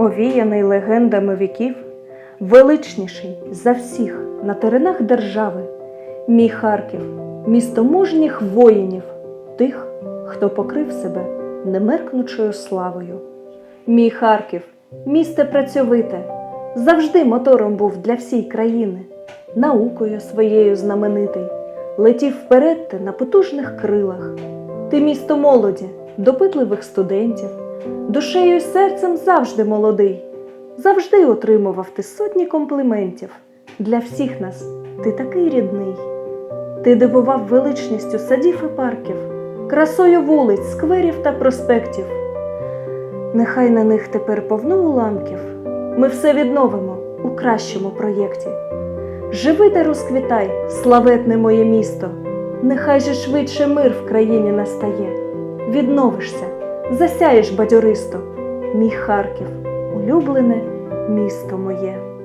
овіяний легендами віків, величніший за всіх на теренах держави, мій Харків, місто мужніх воїнів, тих, хто покрив себе немеркнучою славою. Мій Харків, місте працьовите, завжди мотором був для всій країни, наукою своєю знаменитий, летів вперед ти на потужних крилах. Ти місто молоді, допитливих студентів, душею й серцем завжди молодий, завжди отримував ти сотні компліментів. Для всіх нас ти такий рідний. Ти дивував величністю садів і парків, красою вулиць, скверів та проспектів. Нехай на них тепер повно уламків. Ми все відновимо у кращому проєкті. Живи та розквітай, славетне моє місто. Нехай же швидше мир в країні настає. Відновишся, засяєш бадьористо, мій Харків, улюблене місто моє.